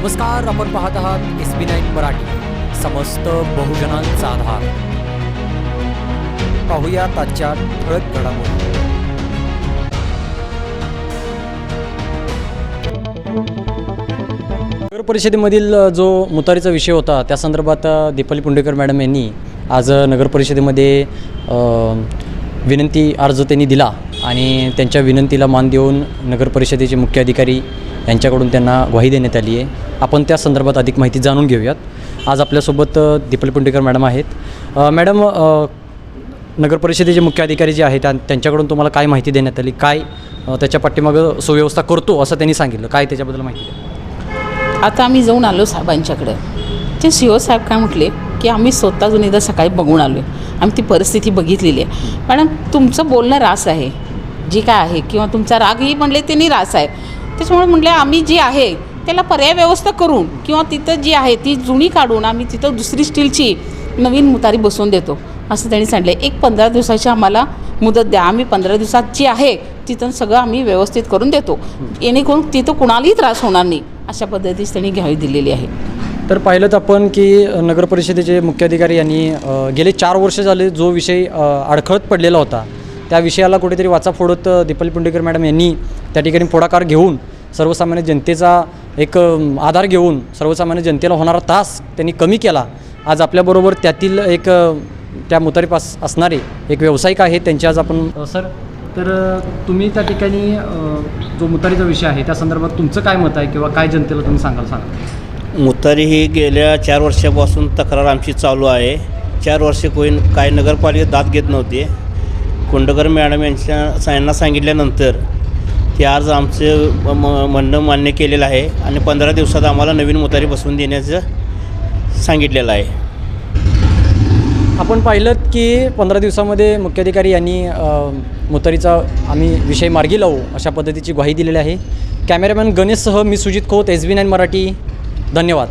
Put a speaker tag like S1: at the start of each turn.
S1: नमस्कार आपण पाहत आहात एस बी नाईन मराठी. समस्त बहुजनांचा आधार. पाहूया आजच्या ठळक घडामोडी. नगर परिषदेमधील जो मुतारीचा विषय होता त्या संदर्भात दीपाली पुंडेकर मॅडम यांनी आज नगर परिषदेमध्ये विनंती अर्ज त्यांनी दिला आणि त्यांच्या विनंतीला मान देऊन नगर परिषदेचे मुख्य अधिकारी यांच्याकडून त्यांना ग्वाही देण्यात आली आहे. आपण त्या संदर्भात अधिक माहिती जाणून घेऊयात. आज आपल्यासोबत दीपल पुंडेकर मॅडम आहेत. मॅडम नगरपरिषदेचे नगर परिषदेचे मुख्य अधिकारी जे आहेत त्यांच्याकडून तुम्हाला काय माहिती देण्यात आली? काय त्याच्या पाठीमागं सुव्यवस्था करतो असं त्यांनी सांगितलं? काय त्याच्याबद्दल माहिती द्या?
S2: आता आम्ही जाऊन आलो साहेबांच्याकडे. ते सी ओ साहेब काय म्हटले की आम्ही स्वतः अजून एकदा सकाळी बघून आलो आहे आम्ही ती परिस्थिती बघितलेली आहे. मॅडम तुमचं बोलणं रास आहे. जी काय आहे किंवा तुमचा रागही म्हणले त्यांनी रास आहे. त्याच्यामुळे म्हटलं आम्ही जी आहे त्याला पर्याय व्यवस्था करून किंवा तिथं जी आहे ती जुनी काढून आम्ही तिथं दुसरी स्टीलची नवीन मुतारी बसवून देतो. असं त्यांनी सांगितलं. एक पंधरा दिवसाची आम्हाला मुदत द्या. आम्ही पंधरा दिवसात जी आहे तिथं सगळं आम्ही व्यवस्थित करून देतो. येणेकरून तिथं कुणालाही त्रास होणार नाही. अशा पद्धतीच त्यांनी घ्यावी दिलेली आहे.
S1: तर पाहिलं तर आपण की नगरपरिषदेचे नगर परिषदेचे मुख्य अधिकारी यांनी गेले चार वर्ष झाले जो विषय अडखळत पडलेला होता त्या विषयाला कुठेतरी वाचा फोडत दीपाली पुंडेकर मॅडम यांनी त्या ठिकाणी पुढाकार घेऊन सर्वसामान्य जनतेचा एक आधार घेऊन सर्वसामान्य जनतेला होणारा त्रास त्यांनी कमी केला. आज आपल्याबरोबर त्यातील एक त्या मुतारीपास असणारे एक व्यावसायिक आहे त्यांची आज आपण सर तर तुम्ही त्या ठिकाणी जो मुतारीचा विषय आहे त्या संदर्भात तुमचं काय मत आहे किंवा काय जनतेला तुम्ही सांगाल सांगा.
S3: मुतारी ही गेल्या चार वर्षापासून तक्रार आमची चालू आहे. चार वर्षे कोणी काय नगरपालिका दाद घेत नव्हते. कुंडकर मॅडम यांच्या यांना सांगितल्यानंतर ते आज आमचं म- म- म्हणणं मान्य केलेलं आहे आणि पंधरा दिवसात आम्हाला नवीन मुतारी बसवून देण्याचं सांगितलेलं आहे.
S1: आपण पाहिलं की पंधरा दिवसामध्ये मुख्याधिकारी यांनी मुतारीचा आम्ही विषय मार्गी लावू अशा पद्धतीची ग्वाही दिलेली आहे. कॅमेरामॅन गणेशसह मी Sujit Khot S B nine Marathi. धन्यवाद.